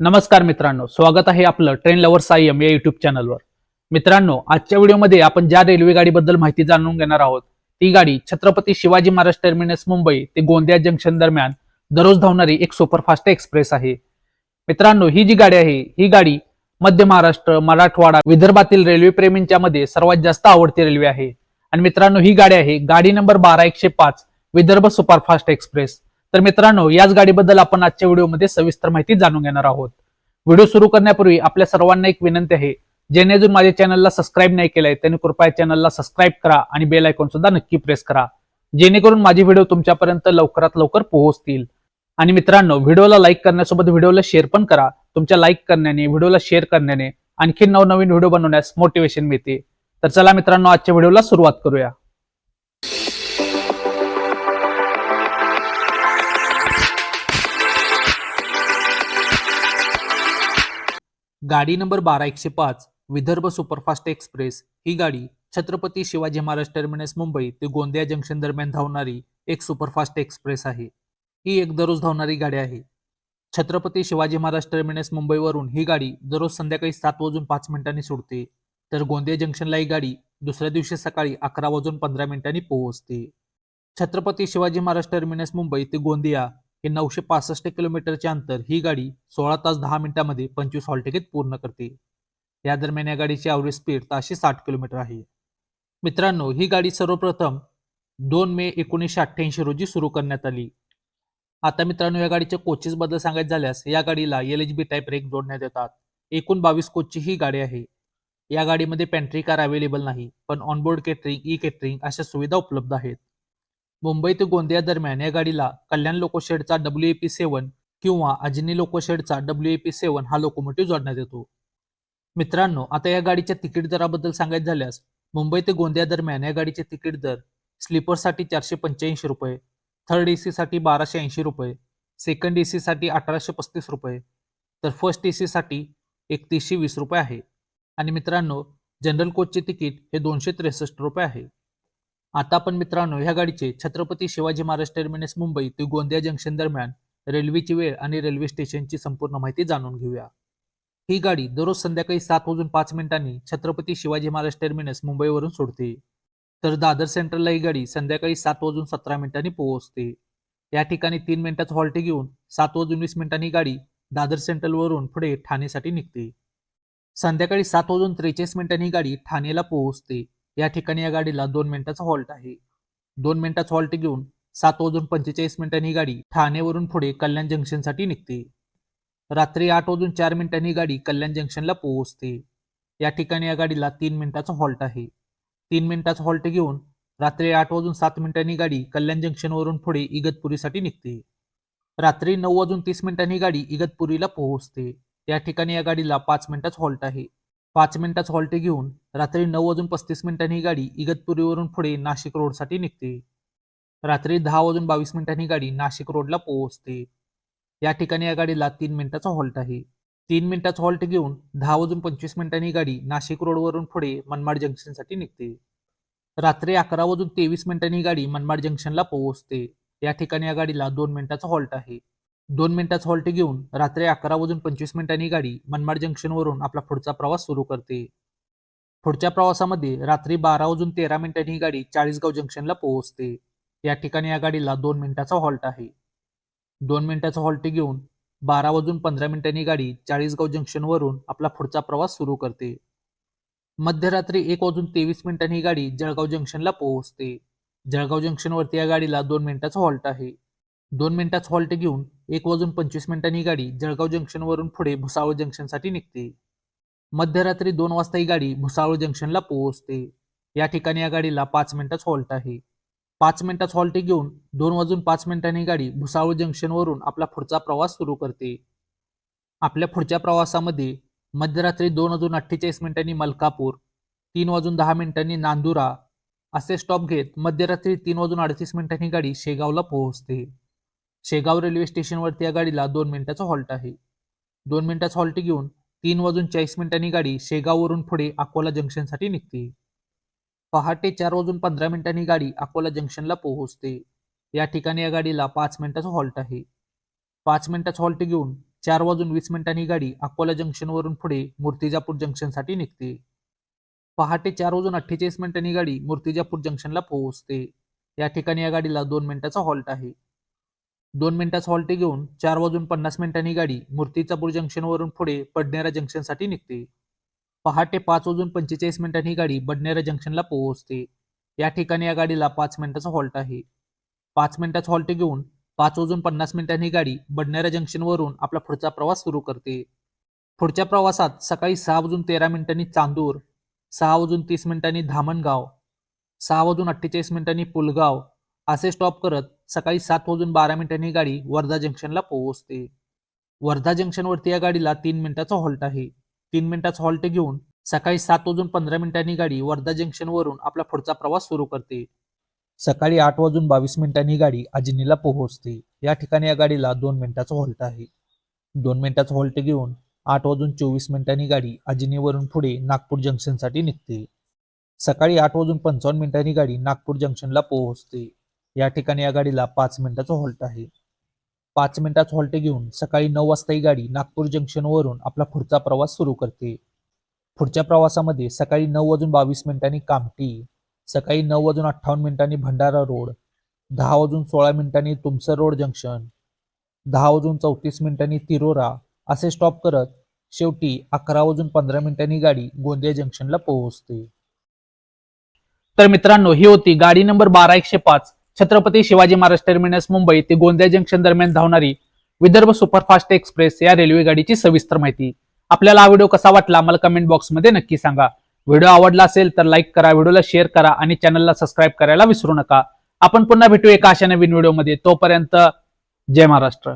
नमस्कार मित्रांनो स्वागत आहे आपलं ट्रेन लवर सायम या युट्यूब चॅनलवर मित्रांनो आजच्या व्हिडिओमध्ये आपण ज्या रेल्वे गाडीबद्दल माहिती जाणून घेणार आहोत ती गाडी छत्रपती शिवाजी महाराज टर्मिनस मुंबई ते गोंदिया जंक्शन दरम्यान दररोज धावणारी एक सुपरफास्ट एक्सप्रेस आहे. मित्रांनो ही जी गाडी आहे ही गाडी मध्य महाराष्ट्र मराठवाडा विदर्भातील रेल्वे प्रेमींच्या मध्ये सर्वात जास्त आवडती रेल्वे आहे. आणि मित्रांनो ही गाडी आहे गाडी नंबर बारा एकशे पाच विदर्भ सुपरफास्ट एक्सप्रेस. तर मित्रांनो याच गाडीबद्दल आपण आजच्या व्हिडिओमध्ये सविस्तर माहिती जाणून घेणार आहोत. व्हिडिओ सुरू करण्यापूर्वी आपल्या सर्वांना एक विनंती आहे ज्याने अजून माझ्या चॅनलला सबस्क्राईब नाही केलंय त्यांनी कृपया चॅनलला सबस्क्राईब करा आणि बेल आयकॉन सुद्धा नक्की प्रेस करा. जेणेकरून माझे व्हिडिओ तुमच्यापर्यंत लवकरात लवकर पोहोचतील. आणि मित्रांनो व्हिडिओला लाईक करण्यासोबत व्हिडिओला शेअर पण करा. तुमच्या लाईक करण्याने व्हिडिओला शेअर करण्याने आणखी नवनवीन व्हिडिओ बनवण्यास मोटिवेशन मिळते. तर चला मित्रांनो आजच्या व्हिडिओला सुरुवात करूया. गाडी नंबर बारा एकशे पाच विदर्भ सुपरफास्ट एक्सप्रेस. ही गाडी छत्रपती शिवाजी महाराज टर्मिनस मुंबई ते गोंदिया जंक्शन दरम्यान धावणारी एक सुपरफास्ट एक्सप्रेस आहे. ही एक दररोज धावणारी गाडी आहे. छत्रपती शिवाजी महाराज टर्मिनस मुंबईवरून ही गाडी दररोज संध्याकाळी सात वाजून पाच मिनिटांनी सुटते तर गोंदिया जंक्शनला ही गाडी दुसऱ्या दिवशी सकाळी अकरा वाजून पंधरा मिनिटांनी पोहोचते. छत्रपती शिवाजी महाराज टर्मिनस मुंबई ते गोंदिया हे नऊशे पासष्ट किलोमीटरचे अंतर ही गाडी सोळा तास दहा मिनिटांमध्ये पंचवीस हॉलटिकेत पूर्ण करते. या दरम्यान या गाडीची ॲव्हरेज स्पीड ताशे साठ किलोमीटर आहे. मित्रांनो ही गाडी सर्वप्रथम दोन मे एकोणीसशे अठ्ठ्याऐंशी रोजी सुरू करण्यात आली. आता मित्रांनो या गाडीच्या कोचेसबद्दल सांगायचं झाल्यास या गाडीला L H B type rake जोडण्यात येतात. एकूण बावीस कोचची ही गाडी आहे. या गाडीमध्ये पॅन्ट्री कार अवेलेबल नाही पण ऑनबोर्ड केटरिंग ई केटरिंग अशा सुविधा उपलब्ध आहेत. मुंबई ते गोंदिया दरम्यान या गाडीला कल्याण लोकोशेडचा डब्ल्यू ए पी सेवन किंवा अजनी लोकोशेडचा डब्ल्यू ए पी सेवन हा लोकोमोटिव्ह जोडण्यात येतो. मित्रांनो आता या गाडीच्या तिकीट दराबद्दल सांगायचं झाल्यास मुंबई ते गोंदिया दरम्यान या गाडीचे तिकीट दर स्लीपरसाठी चारशे पंच्याऐंशी रुपये थर्ड ए सीसाठी बाराशे ऐंशी रुपये सेकंड ए सीसाठी अठराशे पस्तीस रुपये तर फर्स्ट ए सीसाठी एकतीसशे वीस रुपये आहे. आणि मित्रांनो जनरल कोचचे तिकीट हे दोनशे त्रेसष्ट रुपये आहे. आता आपण मित्रांनो ह्या गाडीचे छत्रपती शिवाजी महाराज टर्मिनस मुंबई ते गोंदिया जंक्शन दरम्यान रेल्वेची वेळ आणि रेल्वे स्टेशनची संपूर्ण माहिती जाणून घेऊया. ही गाडी दररोज संध्याकाळी सात वाजून पाच मिनिटांनी छत्रपती शिवाजी महाराज टर्मिनस मुंबईवरून सोडते. तर दादर सेंट्रलला ही गाडी संध्याकाळी सात वाजून सतरा मिनिटांनी पोहोचते. या ठिकाणी तीन मिनिटात हॉल्ट घेऊन सात वाजून वीस मिनिटांनी गाडी दादर सेंट्रलवरून पुढे ठाणेसाठी निघते. संध्याकाळी सात वाजून त्रेचाळीस मिनिटांनी गाडी ठाणेला पोहोचते. या ठिकाणी या गाडीला दोन मिनिटाचा हॉल्ट आहे. दोन मिनिटाचा हॉल्ट घेऊन सात वाजून पंचेचाळीस मिनिटांनी गाडी ठाणेवरून पुढे कल्याण जंक्शनसाठी निघते. रात्री आठ वाजून चार मिनिटांनी गाडी कल्याण जंक्शनला पोहोचते. या ठिकाणी या गाडीला तीन मिनिटाचा हॉल्ट आहे. तीन मिनिटाचा हॉल्ट घेऊन रात्री आठ वाजून सात मिनिटांनी गाडी कल्याण जंक्शनवरून पुढे इगतपुरीसाठी निघते. रात्री नऊ वाजून तीस मिनिटांनी गाडी इगतपुरीला पोहोचते. या ठिकाणी या गाडीला पाच मिनिटाचा हॉल्ट आहे. पाच मिनिटाचा हॉल्ट घेऊन रात्री नऊ वाजून पस्तीस मिनिटांनी ही गाडी इगतपुरीवरून पुढे नाशिक रोडसाठी निघते. रात्री दहा वाजून बावीस मिनिटांनी गाडी नाशिक रोडला पोहोचते. या ठिकाणी या गाडीला तीन मिनिटाचा हॉल्ट आहे. तीन मिनिटाचा हॉल्ट घेऊन दहा वाजून पंचवीस मिनिटांनी गाडी नाशिक रोडवरून पुढे मनमाड जंक्शनसाठी निघते. रात्री अकरा वाजून तेवीस मिनिटांनी गाडी मनमाड जंक्शनला पोहोचते. या ठिकाणी या गाडीला दोन मिनिटाचा हॉल्ट आहे. दोन मिनिटाचा हॉल्ट घेऊन रात्री अकरा वाजून पंचवीस मिनिटांनी गाडी मनमाड जंक्शनवरून आपला पुढचा प्रवास सुरू करते. पुढच्या प्रवासामध्ये रात्री बारा वाजून तेरा मिनिटांनी ही गाडी चाळीसगाव जंक्शनला पोहोचते. या ठिकाणी या गाडीला दोन मिनिटाचा हॉल्ट आहे. दोन मिनिटाचा हॉल्ट घेऊन बारा वाजून पंधरा मिनिटांनी गाडी चाळीसगाव जंक्शनवरून आपला पुढचा प्रवास सुरू करते. मध्यरात्री एक वाजून तेवीस मिनिटांनी ही गाडी जळगाव जंक्शनला पोहोचते. जळगाव जंक्शनवरती या गाडीला दोन मिनिटाचा हॉल्ट आहे. दोन मिनिटात हॉल्ट घेऊन एक वाजून पंचवीस मिनिटांनी ही गाडी जळगाव जंक्शनवरून पुढे भुसावळ जंक्शनसाठी निघते. मध्यरात्री दोन वाजता ही गाडी भुसावळ जंक्शनला पोहोचते. या ठिकाणी या गाडीला पाच मिनिटाच हॉल्ट आहे. पाच मिनिटात हॉल्ट घेऊन दोन वाजून पाच मिनिटांनी गाडी भुसावळ जंक्शनवरून आपला पुढचा प्रवास सुरू करते. आपल्या पुढच्या प्रवासामध्ये मध्यरात्री दोन वाजून अठ्ठेचाळीस मिनिटांनी मलकापूर तीन वाजून दहा मिनिटांनी नांदुरा असे स्टॉप घेत मध्यरात्री तीन वाजून अडतीस मिनिटांनी गाडी शेगावला पोहोचते. शेगाव रेल्वे स्टेशनवरती या गाडीला दोन मिनिटाचा हॉल्ट आहे. दोन मिनिटाचा हॉल्ट घेऊन तीन वाजून चाळीस मिनिटांनी गाडी शेगाववरून पुढे अकोला जंक्शनसाठी निघते. पहाटे चार वाजून पंधरा मिनिटांनी गाडी अकोला जंक्शनला पोहोचते. या ठिकाणी या गाडीला पाच मिनिटाचा हॉल्ट आहे. पाच मिनिटाचा हॉल्ट घेऊन चार वाजून वीस मिनिटांनी गाडी अकोला जंक्शनवरून पुढे मूर्तिजापूर जंक्शनसाठी निघते. पहाटे चार वाजून अठ्ठेचाळीस मिनिटांनी गाडी मूर्तिजापूर जंक्शनला पोहोचते. या ठिकाणी या गाडीला दोन मिनिटाचा हॉल्ट आहे. दोन मिनिटाचा हॉल्ट घेऊन चार वाजून पन्नास मिनिटांनी गाडी गाडी मूर्तिजापूर जंक्शनवरून पुढे बडनेरा जंक्शनसाठी निघते. पहाटे पाच वाजून पंचेचाळीस मिनिटांनी गाडी बडनेरा जंक्शनला पोहोचते. या ठिकाणी या गाडीला पाच मिनिटाचा हॉल्ट आहे. पाच मिनिटाचा हॉल्ट घेऊन पाच वाजून पन्नास मिनिटांनी गाडी बडनेरा जंक्शनवरून आपला पुढचा प्रवास सुरू करते. पुढच्या प्रवासात सकाळी सहा वाजून तेरा मिनिटांनी चांदूर सहा वाजून तीस मिनिटांनी धामणगाव सहा वाजून अठ्ठेचाळीस मिनिटांनी पुलगाव असे स्टॉप करत सकाळी सात वाजून बारा मिनिटांनी गाडी वर्धा जंक्शनला पोहोचते. वर्धा जंक्शनवरती या गाडीला तीन मिनिटाचा हॉल्ट आहे. तीन मिनिटाचा हॉल्ट घेऊन सकाळी सात वाजून पंधरा मिनिटांनी गाडी वर्धा जंक्शनवरून आपला पुढचा प्रवास सुरू करते. सकाळी आठ वाजून बावीस मिनिटांनी गाडी अजिनीला पोहोचते. या ठिकाणी या गाडीला दोन मिनिटाचा हॉल्ट आहे. दोन मिनिटाचा हॉल्ट घेऊन आठ वाजून चोवीस मिनिटांनी गाडी अजिनीवरून पुढे नागपूर जंक्शनसाठी निघते. सकाळी आठ वाजून पंचावन्न मिनिटांनी गाडी नागपूर जंक्शनला पोहोचते. या ठिकाणी या गाडीला पाच मिनिटाचा हॉल्ट आहे. पाच मिनिटाचा हॉल्ट घेऊन सकाळी नऊ वाजता ही गाडी नागपूर जंक्शनवरून आपला पुढचा प्रवास सुरू करते. पुढच्या प्रवासामध्ये सकाळी नऊ वाजून बावीस मिनिटांनी कामठी सकाळी नऊ वाजून अठ्ठावन्न मिनिटांनी भंडारा रोड दहा वाजून सोळा मिनिटांनी तुमसर रोड जंक्शन दहा वाजून चौतीस मिनिटांनी तिरोरा असे स्टॉप करत शेवटी अकरा वाजून पंधरा मिनिटांनी गाडी गोंदिया जंक्शनला पोहोचते. तर मित्रांनो ही होती गाडी नंबर बारा एकशे पाच. छत्रपती शिवाजी महाराज टर्मिनस मुंबई ते गोंदिया जंक्शन दरम्यान धावणारी विदर्भ सुपरफास्ट एक्सप्रेस या रेल्वे गाडीची सविस्तर माहिती. आपल्याला हा व्हिडिओ कसा वाटला मला कमेंट बॉक्समध्ये नक्की सांगा. व्हिडिओ आवडला असेल तर लाईक करा व्हिडिओला शेअर करा आणि चॅनलला सबस्क्राईब करायला विसरू नका. आपण पुन्हा भेटू एका अशा नवीन व्हिडिओमध्ये. तोपर्यंत जय महाराष्ट्र.